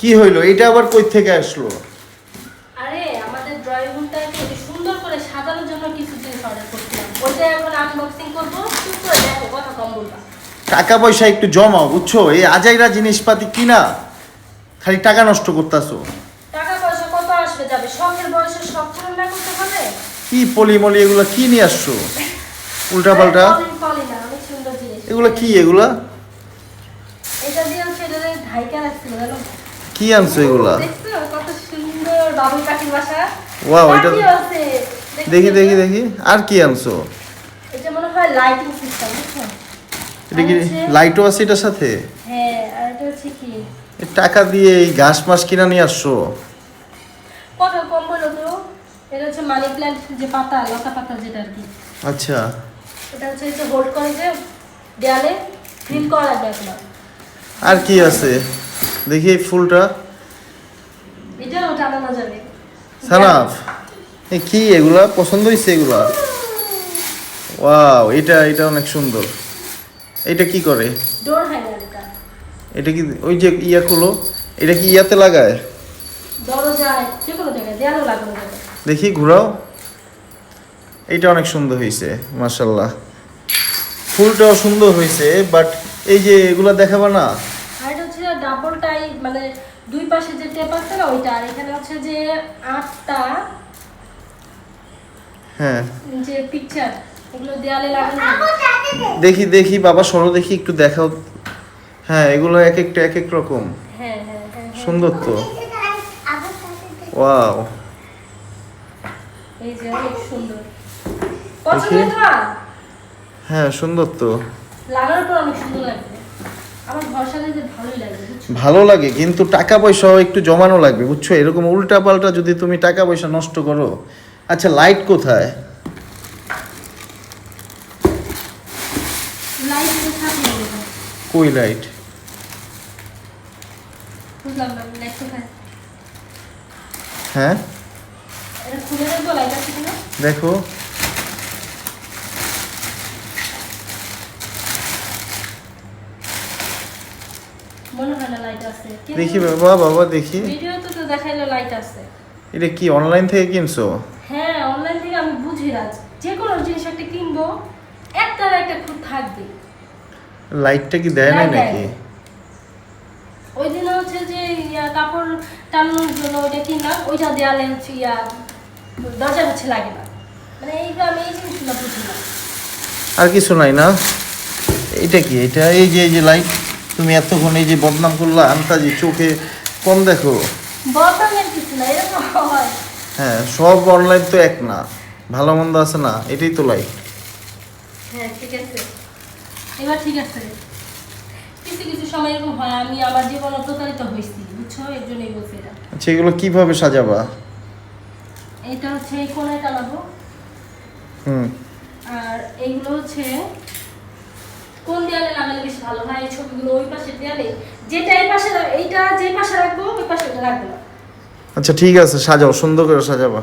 কি হইল? এটা আবার কই থেকে আসলো? আরে আমাদের ড্রয়িং রুমটা একটু সুন্দর করে সাজানোর জন্য কিছু জিনিস অর্ডার করছিলাম। ওইটা এখন আনবক্সিং করব। চুপ করে দেখো কথা কম বলবা। টাকা পয়সা একটু জমাও বুঝছ? এই আজাইরা জিনিসপাতি কিনা? খালি টাকা নষ্ট করতেছো। টাকা পয়সা কত আসবে যাবে? শখের বয়সে শখ পূরণ না করতে হবে কি পলিমলি এগুলো কি নিয়ে আসছো? উল্টা পাল্টা। এগুলো কি এগুলা? এটা দিয়ে দিয়ে ঢাইকা রাখছিল জানো? কি আনছো এগুলা? Wow, এটা- দেখি দেখি দেখি। আর কি আনছো? এটা মনে হয় লাইটিং সিস্টেম এটা কি লাইটও আছে এটার সাথে? হ্যাঁ আর এটা হচ্ছে কি? টাকা দিয়ে এই ঘাস মাস কিনা নিয়ে আসছো? কত কম বলো তো? এটা হচ্ছে মানি প্ল্যান্ট যে পাতা লতা পাতা যেটা আর কি। আচ্ছা। এটা হচ্ছে যে হোল্ড করে যে দেয়ালে ফিল করা লাগবে আর কি আছে? দেখি এই ফুলটা। সানাফ কি এগুলা? পছন্দ হয়েছে এগুলা? ওয়াও এটা এটা অনেক সুন্দর। এটা কি করে? এটা। কি ওই যে ইয়া খুলো এটা কি ইয়াতে লাগায়? দেখি ঘোরাও। এটা অনেক সুন্দর হয়েছে মার্শাল্লাহ ফুলটাও সুন্দর হয়েছে বাট এই যে এগুলা দেখাবা না? ডাবল টাই মানে দুই পাশে যে টেপ আছে না ওইটা আর এখানে হচ্ছে যে আটটা হ্যাঁ। যে পিকচার এগুলো দেয়ালে লাগানো দেখি দেখি বাবা সরো দেখি একটু দেখাও। হ্যাঁ এগুলো এক একটা এক এক রকম। হ্যাঁ হ্যাঁ হ্যাঁ হ্যাঁ। সুন্দর তো। ওয়াও। এই যে অনেক সুন্দর। পছন্দ হ্যাঁ সুন্দর তো। লাগানোর পর অনেক সুন্দর লাগবে ভালো লাগে কিন্তু টাকা পয়সাও একটু জমানো লাগবে বুঝছ? এরকম উল্টা পাল্টা যদি তুমি টাকা পয়সা নষ্ট করো আচ্ছা লাইট কোথায়। কই লাইট হ্যাঁ? দেখো। মনে হয় না লাইট আছে। দেখি বাবা বাবা দেখি। ভিডিওতে তো দেখাইলো লাইট আছে। এটা কি অনলাইন থেকে কিনছো? হ্যাঁ অনলাইন থেকে আমি বুঝি রাজ যে কোনো জিনিস একটা কিনবো একটা একটা খুব থাকবে। লাইটটা কি দেয় না নাকি? ওই দিন হচ্ছে যে ইয়া কাপড় টানানোর জন্য ওইটা কিনলাম ওইটা দেয়ালে হচ্ছে ইয়া দরজা হচ্ছে লাগে না। মানে এই আমি এই জিনিসগুলো বুঝি না। আর কিছু নাই না। এটা কি? এটা এই যে এই যে লাইট তুমি এতক্ষণ এই যে বদনাম করলা আন্তাজি চোখে কম দেখো। হয়। সব অনলাইন তো এক না ভালো মন্দ আছে না এটাই তো হ্যাঁ ঠিক আছে। এবার ঠিক আছে। কিছু কিছু সময় এরকম হয় আমি আমার জীবনে প্রতারিত হয়েছি বুঝছ? এর জন্যই বলছি এটা। আচ্ছা এগুলো কীভাবে সাজাবা? এটা হচ্ছে এই কোনায় টানাবো। হুম। আর এইগুলো হচ্ছে কোন দেয়ালে লাগালে বেশি ভালো হয়? এই ছবিগুলো ওই পাশে দেয়ালে। যেটা এই পাশে এইটা যে পাশে রাখব, ওই পাশে ওটা রাখব আচ্ছা ঠিক আছে, সাজাও, সুন্দর করে সাজাবা।